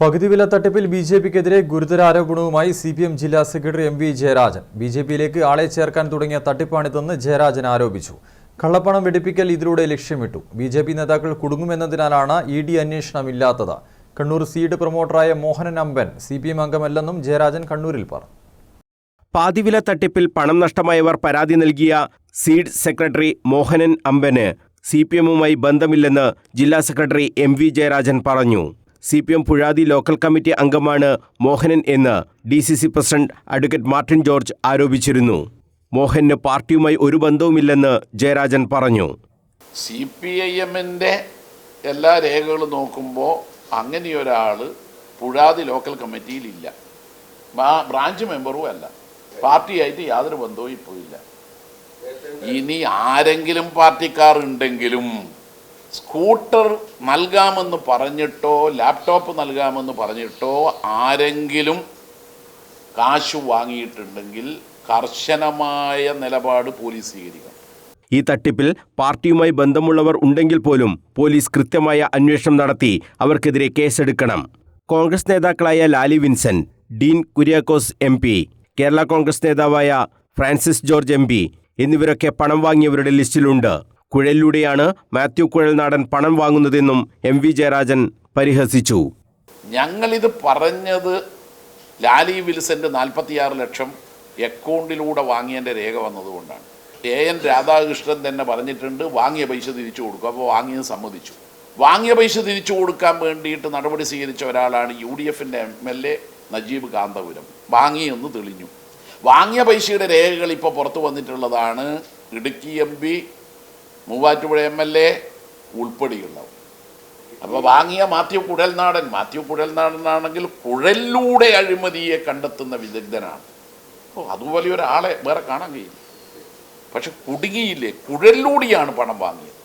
പകുതി വില തട്ടിപ്പിൽ ബി ജെ പിക്കെതിരെ ഗുരുതര ആരോപണവുമായി സി പി എം ജില്ലാ secretary M V Jayarajan. B J പിയിലേക്ക് ആളെ ചേർക്കാൻ തുടങ്ങിയ തട്ടിപ്പാണിതെന്ന് ജയരാജൻ ആരോപിച്ചു. കള്ളപ്പണം വെടിപ്പിക്കൽ ഇതിലൂടെ ലക്ഷ്യമിട്ടു. ബി ജെ പി നേതാക്കൾ കുടുങ്ങുമെന്നതിനാലാണ് ഇ ഡി അന്വേഷണമില്ലാത്തത്. Kannur seed പ്രൊമോട്ടറായ Mohanan Amban C P M അംഗമല്ലെന്നും Jayarajan കണ്ണൂരിൽ പറഞ്ഞു. പാതിവില തട്ടിപ്പിൽ പണം നഷ്ടമായവർ പരാതി നൽകിയ സീഡ് സെക്രട്ടറി മോഹനൻ അമ്പന് സി പി എമ്മുമായി ബന്ധമില്ലെന്ന് ജില്ലാ സെക്രട്ടറി എം വി ജയരാജൻ പറഞ്ഞു. C P M Puzhathi local committee അംഗമാണ് മോഹനൻ എന്ന് D C C president advocate Martin George ആരോപിച്ചിരുന്നു. മോഹന് പാർട്ടിയുമായി ഒരു ബന്ധവുമില്ലെന്ന് ജയരാജൻ പറഞ്ഞു. സി പി ഐ എമ്മിന്റെ എല്ലാ രേഖകളും നോക്കുമ്പോൾ അങ്ങനെയൊരാൾ പുഴാതി ലോക്കൽ കമ്മിറ്റിയിലില്ല. ബ്രാഞ്ച് മെമ്പറും അല്ല. പാർട്ടിയായിട്ട് യാതൊരു ബന്ധവും ഇപ്പോൾ ഇല്ല ഇനി ആരെങ്കിലും പാർട്ടിക്കാർ ഉണ്ടെങ്കിലും സ്കൂട്ടർ നൽകാമെന്ന് പറഞ്ഞിട്ടോ ലാപ്ടോപ്പ് നൽകാമെന്ന് പറഞ്ഞിട്ടോ ആരെങ്കിലും കാശ് വാങ്ങിയിട്ടുണ്ടെങ്കിൽ കർശനമായ നിലപാട് പോലീസ് സ്വീകരിക്കണം. ഈ തട്ടിപ്പിൽ പാർട്ടിയുമായി ബന്ധമുള്ളവർ ഉണ്ടെങ്കിൽ പോലും പോലീസ് കൃത്യമായ അന്വേഷണം നടത്തി അവർക്കെതിരെ കേസെടുക്കണം. കോൺഗ്രസ് നേതാക്കളായ ലാലി വിൻസെന്റ് ഡീൻ കുര്യാക്കോസ് എം കേരള കോൺഗ്രസ് നേതാവായ ഫ്രാൻസിസ് ജോർജ് എം എന്നിവരൊക്കെ പണം വാങ്ങിയവരുടെ ലിസ്റ്റിലുണ്ട്. കുഴലിലൂടെയാണ് മാത്യു കുഴൽനാടൻ പണം വാങ്ങുന്നതെന്നും എം വി ജയരാജൻ പരിഹസിച്ചു. ഞങ്ങളിത് പറഞ്ഞത് ലാലി വിൽസന്റെ നാൽപ്പത്തിയാറ് ലക്ഷം അക്കൗണ്ടിലൂടെ വാങ്ങിയതിന്റെ രേഖ വന്നതുകൊണ്ടാണ്. എ എൻ രാധാകൃഷ്ണൻ തന്നെ പറഞ്ഞിട്ടുണ്ട് വാങ്ങിയ പൈസ തിരിച്ചു കൊടുക്കും. അപ്പോൾ വാങ്ങിയത് സമ്മതിച്ചു. വാങ്ങിയ പൈസ തിരിച്ചു കൊടുക്കാൻ വേണ്ടിയിട്ട് നടപടി സ്വീകരിച്ച ഒരാളാണ് യു ഡി എഫിന്റെ M L A Najeeb Kanthapuram. വാങ്ങിയെന്ന് തെളിഞ്ഞു. വാങ്ങിയ പൈസയുടെ രേഖകൾ ഇപ്പോൾ പുറത്തു വന്നിട്ടുള്ളതാണ്. Idukki M P Muvattupuzha M L A ഉൾപ്പെടെയുള്ളവർ. അപ്പോൾ വാങ്ങിയ മാത്യു കുഴൽനാടൻ മാത്യു കുഴൽനാടനാണെങ്കിൽ കുഴലിലൂടെ അഴിമതിയെ കണ്ടെത്തുന്ന വിദഗ്ധനാണ്. ഓ അതുപോലെ ഒരാളെ വേറെ കാണാൻ കഴിയില്ല. പക്ഷെ കുടുങ്ങിയില്ലേ? കുഴലിലൂടെയാണ് പണം വാങ്ങിയത്.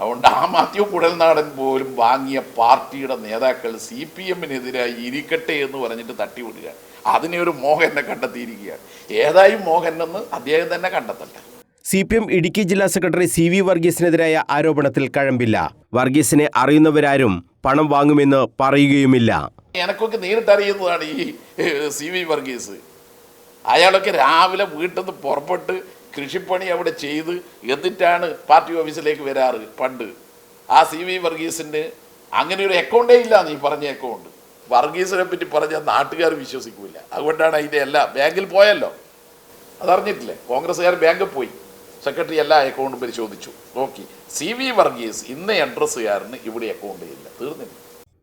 അതുകൊണ്ട് ആ മാത്യു കുഴൽനാടൻ പോലും വാങ്ങിയ പാർട്ടിയുടെ നേതാക്കൾ സി പി എമ്മിനെതിരായി ഇരിക്കട്ടെ എന്ന് പറഞ്ഞിട്ട് തട്ടിവിടുക അതിനെ ഒരു മോഹനെ കണ്ടെത്തിയിരിക്കുകയാണ്. ഏതായും മോഹനെന്ന് അദ്ദേഹം തന്നെ കണ്ടെത്തട്ടെ. സി പി എം ഇടുക്കി ജില്ലാ സെക്രട്ടറി സി വി വർഗീസിനെതിരായ ആരോപണത്തിൽ കഴമ്പില്ല. വർഗീസിനെ അറിയുന്നവരാരും പണം വാങ്ങുമെന്ന് പറയുകയുമില്ല. എനക്കൊക്കെ നേരിട്ടറിയുന്നതാണ് ഈ സി വി വർഗീസ്. അയാളൊക്കെ രാവിലെ വീട്ടിൽ നിന്ന് പുറപ്പെട്ട് കൃഷിപ്പണി അവിടെ ചെയ്ത് എന്നിട്ടാണ് പാർട്ടി ഓഫീസിലേക്ക് വരാറ് പണ്ട്. ആ സി വി വർഗീസിന് അങ്ങനെ ഒരു അക്കൗണ്ടേ ഇല്ല നീ പറഞ്ഞ അക്കൗണ്ട് വർഗീസിനെ പറ്റി പറഞ്ഞ നാട്ടുകാർ വിശ്വസിക്കൂല. അതുകൊണ്ടാണ് അതിന്റെ എല്ലാം ബാങ്കിൽ പോയല്ലോ. അതറിഞ്ഞിട്ടില്ലേ? കോൺഗ്രസ്സുകാർ ബാങ്കിൽ പോയി. സെക്രട്ടറി എല്ലാ അക്കൗണ്ടും പരിശോധിച്ചു. നോക്കി. സി വി വർഗീസ് ഇന്ന അഡ്രസ്സുകാരന് ഇവിടെ അക്കൗണ്ട് ഇല്ല തീർന്നില്ല.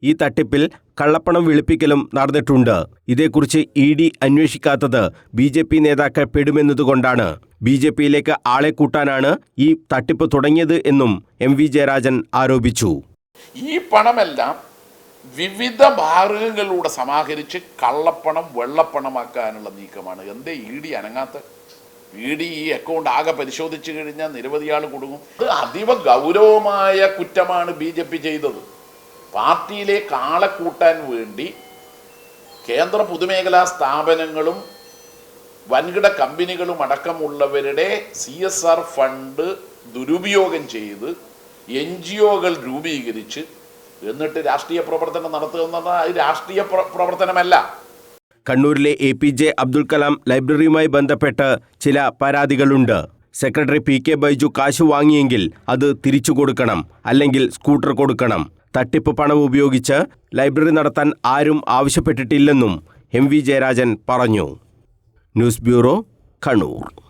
ഈ തട്ടിപ്പിൽ കള്ളപ്പണം വെളുപ്പിക്കലും നടന്നിട്ടുണ്ട്. ഇതേക്കുറിച്ച് ഇ ഡി അന്വേഷിക്കാത്തത് ബി ജെ പി നേതാക്കൾ പെടുമെന്നതുകൊണ്ടാണ്. ബി ജെ പിയിലേക്ക് ആളെ കൂട്ടാനാണ് ഈ തട്ടിപ്പ് തുടങ്ങിയത് എന്നും എം വി ജയരാജൻ ആരോപിച്ചു. ഈ പണമെല്ലാം വിവിധ മാർഗങ്ങളിലൂടെ സമാഹരിച്ച് കള്ളപ്പണം വെള്ളപ്പണമാക്കാനുള്ള നീക്കമാണ്. എന്തേ ഇ ഡി അനങ്ങാത്ത ഇ ഡി ഈ അക്കൗണ്ട് ആകെ പരിശോധിച്ചു കഴിഞ്ഞാൽ നിരവധി ആൾ കൊടുക്കും അത് അതീവ ഗൗരവമായ കുറ്റമാണ് ബി ജെ പി ചെയ്തത്. പാർട്ടിയിലെ കാളെ കൂട്ടാൻ വേണ്ടി കേന്ദ്ര പൊതുമേഖലാ സ്ഥാപനങ്ങളും വൻകിട കമ്പനികളും അടക്കമുള്ളവരുടെ സി എസ് ആർ ഫണ്ട് ദുരുപയോഗം ചെയ്ത് എൻ ജി ഒകൾ രൂപീകരിച്ച് എന്നിട്ട് രാഷ്ട്രീയ പ്രവർത്തനം നടത്തുന്നത് രാഷ്ട്രീയ പ്ര- പ്രവർത്തനമല്ല. കണ്ണൂരിലെ A P J Abdul Kalam ലൈബ്രറിയുമായി ബന്ധപ്പെട്ട് ചില പരാതികളുണ്ട്. സെക്രട്ടറി പി കെ ബൈജു കാശ് വാങ്ങിയെങ്കിൽ അത് തിരിച്ചു കൊടുക്കണം അല്ലെങ്കിൽ സ്കൂട്ടർ കൊടുക്കണം. തട്ടിപ്പ് പണം ഉപയോഗിച്ച് ലൈബ്രറി നടത്താൻ ആരും ആവശ്യപ്പെട്ടിട്ടില്ലെന്നും എം വി ജയരാജൻ പറഞ്ഞു. News bureau Kannur.